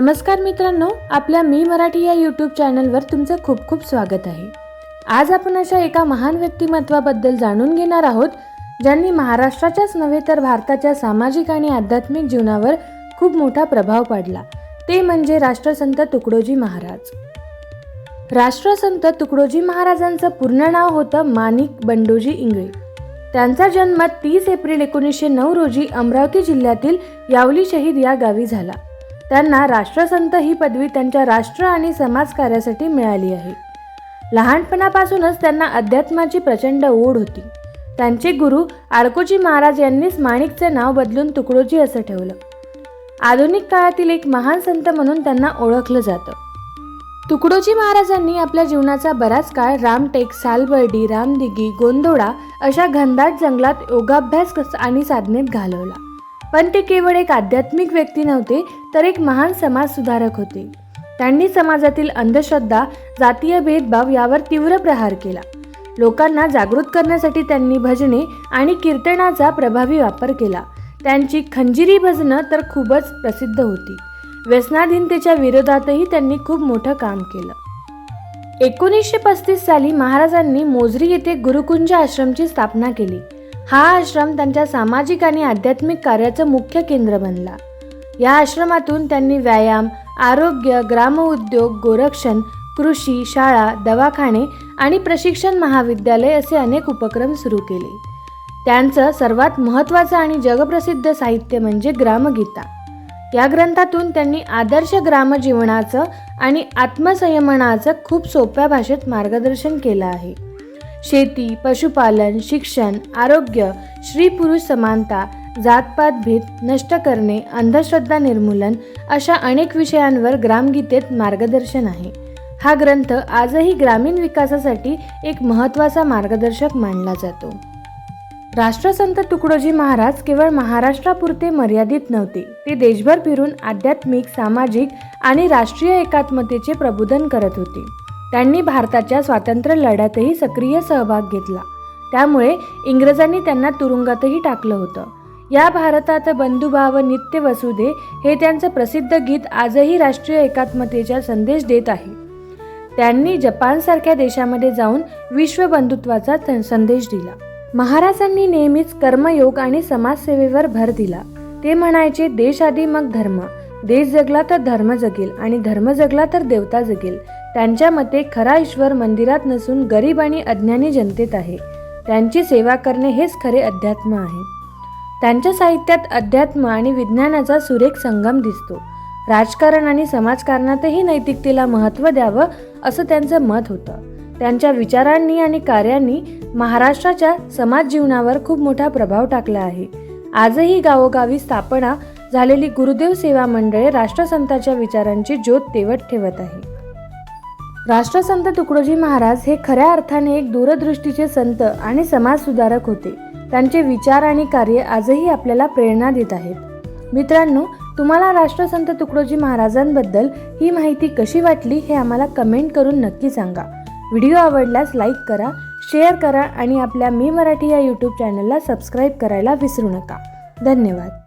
नमस्कार मित्रांनो आपल्या मी मराठी या यूट्यूब चॅनलवर तुमचं खूप खूप स्वागत आहे. आज आपण अशा एका महान व्यक्तिमत्वाबद्दल जाणून घेणार आहोत ज्यांनी महाराष्ट्राच्याच नव्हे तर भारताच्या सामाजिक आणि आध्यात्मिक जीवनावर खूप मोठा प्रभाव पाडला. ते म्हणजे राष्ट्रसंत तुकडोजी महाराज. राष्ट्रसंत तुकडोजी महाराजांचं पूर्ण नाव होतं माणिक बंडोजी इंगळे. त्यांचा जन्म तीस एप्रिल एकोणीसशे नऊ रोजी अमरावती जिल्ह्यातील यावली शहीद या गावी झाला. त्यांना राष्ट्रसंत ही पदवी त्यांच्या राष्ट्र आणि समाजकार्यासाठी मिळाली आहे. लहानपणापासूनच त्यांना अध्यात्माची प्रचंड ओढ होती. त्यांचे गुरु आडकोजी महाराज यांनीच माणिकचे नाव बदलून तुकडोजी असं ठेवलं. आधुनिक काळातील एक महान संत म्हणून त्यांना ओळखलं जातं. तुकडोजी महाराजांनी आपल्या जीवनाचा बराच काळ रामटेक सालबर्डी रामदिगी गोंदोडा अशा घनदाट जंगलात योगाभ्यास आणि साधनेत घालवला. पण ते केवळ एक आध्यात्मिक व्यक्ती नव्हते तर एक महान समाज सुधारक होते. त्यांनी समाजातील अंधश्रद्धा जातीय भेदभाव यावर तीव्र प्रहार केला. लोकांना जागृत करण्यासाठी त्यांनी भजने आणि कीर्तनाचा प्रभावी वापर केला. त्यांची खंजिरी भजनं तर खूपच प्रसिद्ध होती. व्यसनाधीनतेच्या विरोधातही त्यांनी खूप मोठं काम केलं. एकोणीसशे पस्तीस साली महाराजांनी मोजरी येथे गुरुकुंज आश्रमची स्थापना केली. हा आश्रम त्यांच्या सामाजिक आणि आध्यात्मिक कार्याचं मुख्य केंद्र बनला. या आश्रमातून त्यांनी व्यायाम आरोग्य ग्रामउद्योग गोरक्षण कृषी शाळा दवाखाने आणि प्रशिक्षण महाविद्यालय असे अनेक उपक्रम सुरू केले. त्यांचं सर्वात महत्त्वाचं आणि जगप्रसिद्ध साहित्य म्हणजे ग्रामगीता. या ग्रंथातून त्यांनी आदर्श ग्रामजीवनाचं आणि आत्मसंयमनाचं खूप सोप्या भाषेत मार्गदर्शन केलं आहे. शेती पशुपालन शिक्षण आरोग्य स्त्री पुरुष समानता जातपात भेद नष्ट करणे अंधश्रद्धा निर्मूलन अशा अनेक विषयांवर ग्रामगीतेत मार्गदर्शन आहे. हा ग्रंथ आजही ग्रामीण विकासासाठी एक महत्त्वाचा मार्गदर्शक मानला जातो. राष्ट्रसंत तुकडोजी महाराज केवळ महाराष्ट्रापुरते मर्यादित नव्हते. ते देशभर फिरून आध्यात्मिक सामाजिक आणि राष्ट्रीय एकात्मतेचे प्रबोधन करत होते. त्यांनी भारताच्या स्वातंत्र्य लढ्यातही सक्रिय सहभाग घेतला. त्यामुळे इंग्रजांनी त्यांना तुरुंगातही टाकलं होतं. या भारतात बंधुभाव नित्य वसुदे हे त्यांचं प्रसिद्ध गीत आजही राष्ट्रीय एकात्मतेचा संदेश देत आहे. त्यांनी जपानसारख्या देशामध्ये जाऊन विश्व बंधुत्वाचा संदेश दिला. महाराजांनी नेहमीच कर्मयोग आणि समाजसेवेवर भर दिला. ते म्हणायचे देश आधी मग धर्म. देश जगला तर धर्म जगेल आणि धर्म जगला तर देवता जगेल. त्यांच्या मते खरा ईश्वर मंदिरात नसून गरीब आणि अज्ञानी जनतेत आहे. त्यांची सेवा करणे हेच खरे अध्यात्म आहे. त्यांच्या साहित्यात अध्यात्म आणि विज्ञानाचा सुरेख संगम दिसतो. राजकारण आणि समाजकारणातही नैतिकतेला महत्त्व द्यावं असं त्यांचं मत होतं. त्यांच्या विचारांनी आणि कार्यांनी महाराष्ट्राच्या समाज जीवनावर खूप मोठा प्रभाव टाकला आहे. आजही गावोगावी स्थापना झालेली गुरुदेव सेवा मंडळे राष्ट्रसंताच्या विचारांची ज्योत तेवत ठेवत आहे. राष्ट्रसंत तुकडोजी महाराज हे खऱ्या अर्थाने एक दूरदृष्टीचे संत आणि समाजसुधारक होते. त्यांचे विचार आणि कार्य आजही आपल्याला प्रेरणा देत आहेत. मित्रांनो तुम्हाला राष्ट्रसंत तुकडोजी महाराजांबद्दल ही माहिती कशी वाटली हे आम्हाला कमेंट करून नक्की सांगा. व्हिडिओ आवडल्यास लाईक करा शेअर करा आणि आपल्या मी मराठी या यूट्यूब चॅनलला सबस्क्राईब करायला विसरू नका. धन्यवाद.